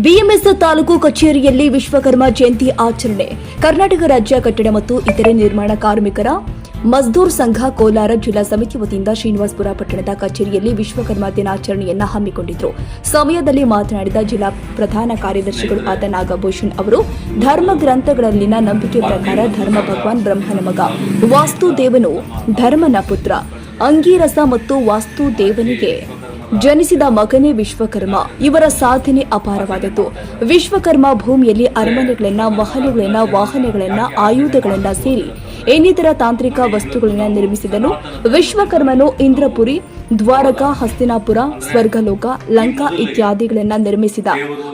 BMS taluk ಕಚೇರಿಯಲ್ಲಿ ವಿಶ್ವಕರ್ಮ ಜಯಂತಿ ಆಚರಣೆ. ಕರ್ನಾಟಕ ರಾಜ್ಯ ಕಟ್ಟಡ ಮತ್ತು ಇತರೆ ನಿರ್ಮಾಣ ಕಾರ್ಮಿಕರ ಮಜ್ದೂರ್ ಸಂಘ ಕೋಲಾರ ಜಿಲ್ಲಾ ಸಮಿತಿ ವತಿಯಿಂದ ಶ್ರೀನಿವಾಸಪುರ ಪಟ್ಟಣದ ಕಚೇರಿಯಲ್ಲಿ ವಿಶ್ವಕರ್ಮ ದಿನಾಚರಣೆಯನ್ನು ಹಮ್ಮಿಕೊಂಡಿದ್ರು. ಸಮಯದಲ್ಲಿ ಮಾತನಾಡಿದ ಜಿಲ್ಲಾ ಪ್ರಧಾನ ಕಾರ್ಯದರ್ಶಿಗಳು ಆದ ನಾಗಭೂಷಣ್ ಅವರು, ಧರ್ಮ ಗ್ರಂಥಗಳಲ್ಲಿನ ನಂಬಿಕೆ ಪ್ರಕಾರ ಧರ್ಮ ಭಗವಾನ್ ಬ್ರಹ್ಮನ ಮಗ ವಾಸ್ತುದೇವನು ಧರ್ಮನ ಪುತ್ರ, ಅಂಗೀರಸ ಮತ್ತು ವಾಸ್ತುದೇವನಿಗೆ ಜನಿಸಿದ ಮಗನೇ ವಿಶ್ವಕರ್ಮ. ಇವರ ಸಾಧನೆ ಅಪಾರವಾದದ್ದು. ವಿಶ್ವಕರ್ಮ ಭೂಮಿಯಲ್ಲಿ ಅರಮನೆಗಳನ್ನ ಮಹಲುಗಳನ್ನ ವಾಹನಗಳನ್ನ ಆಯುಧಗಳನ್ನ ಸೇರಿ ಇನ್ನಿತರ ತಾಂತ್ರಿಕ ವಸ್ತುಗಳನ್ನು ನಿರ್ಮಿಸಿದನು. ವಿಶ್ವಕರ್ಮನು ಇಂದ್ರಪುರಿ, ದ್ವಾರಕ, ಹಸ್ತಿನಾಪುರ, ಸ್ವರ್ಗಲೋಕ, ಲಂಕಾ ಇತ್ಯಾದಿಗಳನ್ನು ನಿರ್ಮಿಸಿದ.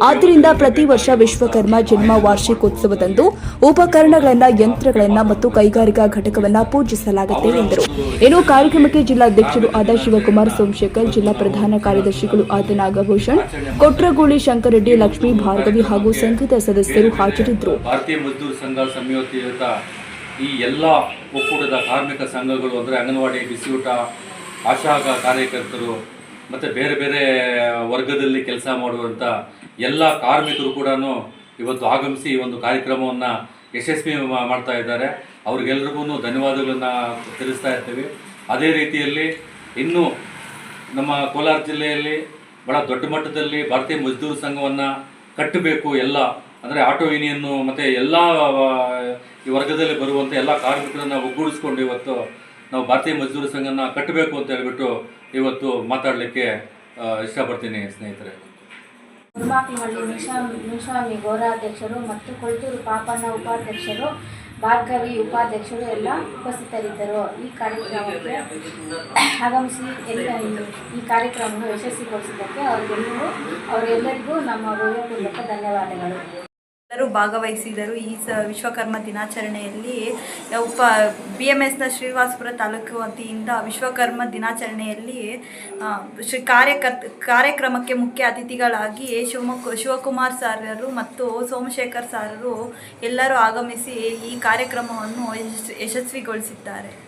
ಆದ್ದರಿಂದ ಪ್ರತಿ ವರ್ಷ ವಿಶ್ವಕರ್ಮ ಜನ್ಮ ವಾರ್ಷಿಕೋತ್ಸವದಂದು ಉಪಕರಣಗಳನ್ನ, ಯಂತ್ರಗಳನ್ನ ಮತ್ತು ಕೈಗಾರಿಕಾ ಘಟಕವನ್ನ ಪೂಜಿಸಲಾಗುತ್ತೆ ಎಂದರು. ಇನ್ನು ಕಾರ್ಯಕ್ರಮಕ್ಕೆ ಜಿಲ್ಲಾಧ್ಯಕ್ಷರು ಆದ ಶಿವಕುಮಾರ್ ಸೋಮಶೇಖರ್, ಜಿಲ್ಲಾ ಪ್ರಧಾನ ಕಾರ್ಯದರ್ಶಿಗಳು ಆದ ನಾಗಭೂಷಣ್, ಕೊಟ್ರಗೂಳಿ ಶಂಕರೆಡ್ಡಿ ಲಕ್ಷ್ಮೀ ಭಾರ್ಗವಿ ಹಾಗೂ ಸಂಘದ ಸದಸ್ಯರು ಹಾಜರಿದ್ದರು. ಈ ಎಲ್ಲ ಒಕ್ಕೂಟದ ಕಾರ್ಮಿಕ ಸಂಘಗಳು ಅಂದರೆ ಅಂಗನವಾಡಿ, ಬಿಸಿಯೂಟ ಆಶಾ ಕಾರ್ಯಕರ್ತರು ಮತ್ತು ಬೇರೆ ಬೇರೆ ವರ್ಗದಲ್ಲಿ ಕೆಲಸ ಮಾಡುವಂಥ ಎಲ್ಲ ಕಾರ್ಮಿಕರು ಕೂಡ ಇವತ್ತು ಆಗಮಿಸಿ ಈ ಒಂದು ಕಾರ್ಯಕ್ರಮವನ್ನು ಯಶಸ್ವಿ ಮಾಡ್ತಾ ಇದ್ದಾರೆ. ಅವ್ರಿಗೆಲ್ರಿಗೂ ಧನ್ಯವಾದಗಳನ್ನು ತಿಳಿಸ್ತಾ ಇರ್ತೀವಿ. ಅದೇ ರೀತಿಯಲ್ಲಿ ಇನ್ನೂ ನಮ್ಮ ಕೋಲಾರ ಜಿಲ್ಲೆಯಲ್ಲಿ ಬಹಳ ದೊಡ್ಡ ಮಟ್ಟದಲ್ಲಿ ಭಾರತೀಯ ಮಜ್ದೂರ್ ಸಂಘವನ್ನು ಕಟ್ಟಬೇಕು ಎಲ್ಲ, ಅಂದರೆ ಆಟೋ ಯೂನಿಯನ್ನು ಮತ್ತು ಎಲ್ಲ ಈ ವರ್ಗದಲ್ಲಿ ಬರುವಂಥ ಎಲ್ಲ ಕಾರ್ಮಿಕರನ್ನ ಒಗ್ಗೂಡಿಸ್ಕೊಂಡು ಇವತ್ತು ನಾವು ಭಾರತೀಯ ಮಜ್ದೂರ ಸಂಘನ ಕಟ್ಟಬೇಕು ಅಂತ ಹೇಳ್ಬಿಟ್ಟು ಇವತ್ತು ಮಾತಾಡಲಿಕ್ಕೆ ಇಷ್ಟಪಡ್ತೀನಿ ಸ್ನೇಹಿತರೆ. ಮುರ್ಮಾಕ್ಲಹಳ್ಳಿ ನಿಶಾ, ನಿಶಾಮಿ ಗೌರಾಧ್ಯಕ್ಷರು ಮತ್ತು ಕೊಳ್ತೂರು ಪಾಪಣ್ಣ ಉಪಾಧ್ಯಕ್ಷರು, ಭಾರ್ಗವಿ ಉಪಾಧ್ಯಕ್ಷರು ಎಲ್ಲ ಉಪಸ್ಥಿತರಿದ್ದರು. ಈ ಕಾರ್ಯಕ್ರಮಕ್ಕೆ ಆಗಮಿಸಿ ಎಲ್ಲ ಈ ಕಾರ್ಯಕ್ರಮವನ್ನು ಯಶಸ್ವಿಗೊಳಿಸಿದ್ದಕ್ಕೆ ಅವರಿಗೆಲ್ಲರೂ ಅವರೆಲ್ಲರಿಗೂ ನಮ್ಮ ಹೃದಯಪೂರ್ವಕ ಧನ್ಯವಾದಗಳು. ಎಲ್ಲರೂ ಭಾಗವಹಿಸಿದರು. ಈ ಸ ವಿಶ್ವಕರ್ಮ ದಿನಾಚರಣೆಯಲ್ಲಿ ಉಪ ಬಿ ಎಂ ಎಸ್ನ ಶ್ರೀನಿವಾಸಪುರ ತಾಲೂಕು ವತಿಯಿಂದ ವಿಶ್ವಕರ್ಮ ದಿನಾಚರಣೆಯಲ್ಲಿ ಶ್ರೀ ಕಾರ್ಯಕರ್ತ, ಕಾರ್ಯಕ್ರಮಕ್ಕೆ ಮುಖ್ಯ ಅತಿಥಿಗಳಾಗಿ ಶಿವಮೊಗ್ಗ ಶಿವಕುಮಾರ್ ಸಾರರು ಮತ್ತು ಸೋಮಶೇಖರ್ ಸಾರರು ಎಲ್ಲರೂ ಆಗಮಿಸಿ ಈ ಕಾರ್ಯಕ್ರಮವನ್ನು ಯಶಸ್- ಯಶಸ್ವಿಗೊಳಿಸಿದ್ದಾರೆ.